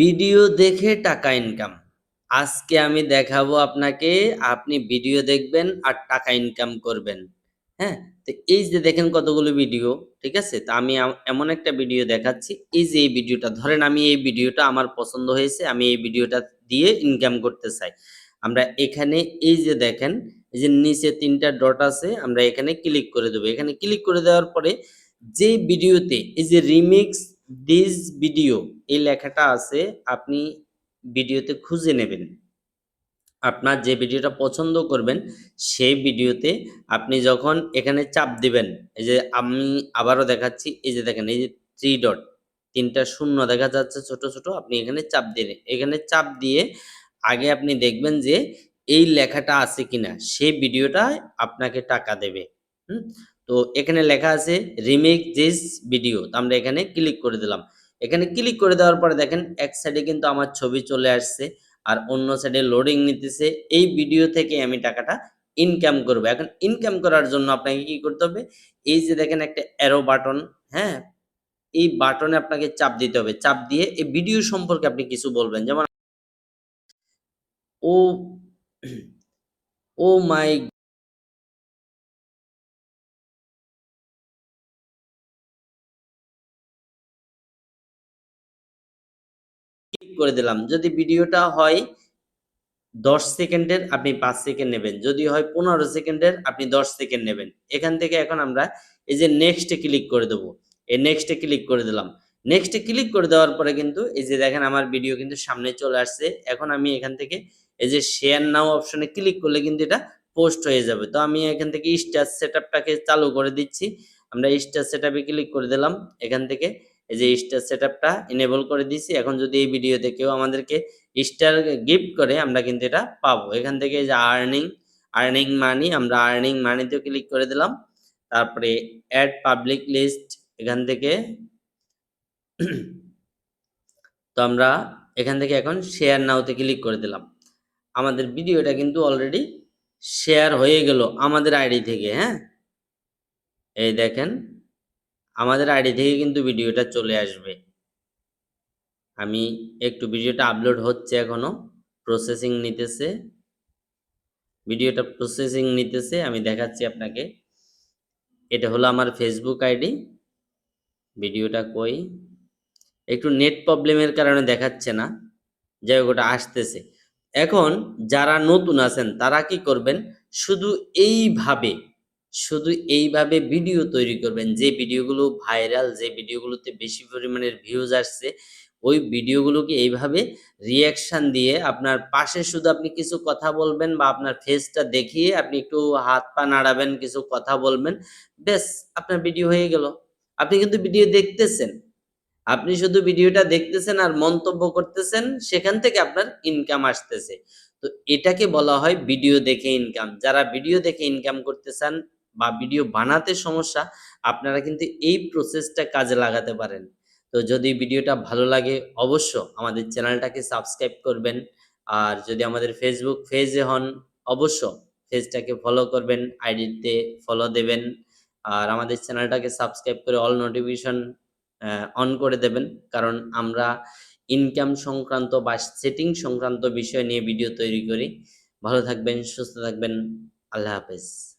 Video দেখে টাকা income আজকে আমি দেখাবো আপনাকে, আপনি ভিডিও দেখবেন আর টাকা ইনকাম করবেন। হ্যাঁ তো এই যে দেখেন কতগুলো ভিডিও, ঠিক আছে? তো আমি এমন একটা ভিডিও দেখাচ্ছি। এই যে এই ভিডিওটা, ধরেন আমি এই ভিডিওটা আমার পছন্দ হয়েছে, আমি এই ভিডিওটা দিয়ে ইনকাম করতে চাই। আমরা এখানে এই যে দেখেন, এই যে নিচে তিনটা ডট আছে, আমরা এখানে ক্লিক করে দেবো। এখানে ক্লিক করে দেওয়ার পরে যে ভিডিওতে, এই যে রিমিক্স দিস ভিডিও এই লেখাটা আছে, আপনি ভিডিওতে খুঁজে নেবেন। আপনার যে ভিডিওটা পছন্দ করবেন, সেই ভিডিওতে আপনি যখন এখানে চাপ দিবেন, এই যে আমি আবারও দেখাচ্ছি, এই যে দেখেন, এই যে থ্রি ডট তিনটা শূন্য দেখা যাচ্ছে, ছোট ছোট, আপনি এখানে চাপ দিলে এখানে চাপ দিয়ে আগে আপনি দেখবেন যে এই লেখাটা আছে কিনা, সেই ভিডিওটা আপনাকে টাকা দেবে। হুম? তো এখানে লেখা আছে রিমেক দিস ভিডিও তো আমরা এখানে ক্লিক করে দিলাম। এখানে ক্লিক করে দেওয়ার পরে দেখেন, এক সাইডে কিন্তু আমার ছবি চলে আসছে, আর অন্য সাইডে লোডিং নিতেছে। এই ভিডিও থেকে আমি টাকাটা ইনকাম করব। এখন ইনকাম করার জন্য আপনাকে কি করতে হবে? এই যে দেখেন একটা অ্যারো বাটন হ্যাঁ? এই বাটনে আপনাকে চাপ দিতে হবে। চাপ দিয়ে এই ভিডিও সম্পর্কে আপনি কিছু বলবেন। যেমন ও ও মাই ক্লিক করে দিলাম। যদি ভিডিওটা হয় দশ সেকেন্ডের, আপনি পাঁচ সেকেন্ড নেবেন। যদি হয় পনেরো সেকেন্ডের, আপনি দশ সেকেন্ড নেবেন। এখান থেকে এখন আমরা এই যে নেক্সটে ক্লিক করে দেবো। এই নেক্সটে ক্লিক করে দিলাম। নেক্সটে ক্লিক করে দেওয়ার পরে কিন্তু এই যে দেখেন আমার ভিডিও কিন্তু সামনে চলে আসছে। এখন আমি এখান থেকে এই যে শেয়ার নাও অপশনে ক্লিক করলে কিন্তু এটা পোস্ট হয়ে যাবে। তো আমি এখান থেকে স্টার সেট চালু করে দিচ্ছি। আমরা স্টার সেট ক্লিক করে দিলাম। এখান থেকে এই যে স্টার সেট আপটা এনেবল করে দিচ্ছি এখন যদি এই ভিডিওতে কেউ আমাদেরকে স্টার গিফট করে, আমরা কিন্তু এটা পাবো। এখান থেকে যে আর্নিং আর্নিং মানি আমরা আর্নিং মানিতেও ক্লিক করে দিলাম। তারপরে অ্যাড পাবলিক লিস্ট এখান থেকে তো আমরা এখান থেকে এখন শেয়ার নাওতে ক্লিক করে দিলাম। আমাদের ভিডিওটা কিন্তু অলরেডি শেয়ার হয়ে গেল আমাদের আইডি থেকে হ্যাঁ? এই দেখেন আমাদের আইডি থেকে কিন্তু ভিডিওটা চলে আসবে। আমি একটু ভিডিওটা আপলোড হচ্ছে এখনও প্রসেসিং নিতেছে। ভিডিওটা প্রসেসিং নিতেছে, আমি দেখাচ্ছি আপনাকে। এটা হলো আমার ফেসবুক আইডি। ভিডিওটা কই? একটু নেট প্রবলেমের কারণে দেখাচ্ছে না। যাই হোক, ওটা আসতেছে। এখন যারা নতুন আছেন, তারা কি করবেন? শুধু এইভাবে শুধু এইভাবে ভিডিও তৈরি করবেন। যে ভিডিওগুলো ভাইরাল যে ভিডিওগুলোতে বেশি পরিমাণের ভিউজ আসছে, ওই ভিডিওগুলোকে এইভাবে রিয়াকশন দিয়ে আপনার পাশে শুধু আপনি কিছু কথা বলবেন বা আপনার ফেসটা দেখিয়ে আপনি একটু হাত পা নাড়াবেন, কিছু কথা বলবেন, ব্যাস, আপনার ভিডিও হয়ে গেল। আপনি কিন্তু ভিডিও দেখতেছেন। আপনি শুধু ভিডিওটা দেখতেছেন আর মন্তব্য করতেছেন, সেখান থেকে আপনার ইনকাম আসতেছে। তো এটাকে বলা হয় ভিডিও দেখে ইনকাম যারা ভিডিও দেখে ইনকাম করতে চান বা ভিডিও বানাতে সমস্যা, আপনারা কিন্তু এই প্রসেসটা কাজে লাগাতে পারেন। তো যদি ভিডিওটা ভালো লাগে, অবশ্য আমাদের চ্যানেলটাকে সাবস্ক্রাইব করবেন। আর যদি আমাদের ফেসবুক পেজে হন, অবশ্য পেজটাকে ফলো করবেন আইডিতে ফলো দেবেন। আর আমাদের চ্যানেলটাকে সাবস্ক্রাইব করে অল নোটিফিকেশন অন করে দেবেন। কারণ আমরা ইনকাম সংক্রান্ত বা সেটিং সংক্রান্ত বিষয় নিয়ে ভিডিও তৈরি করি। ভালো থাকবেন, সুস্থ থাকবেন। আল্লাহ হাফেজ।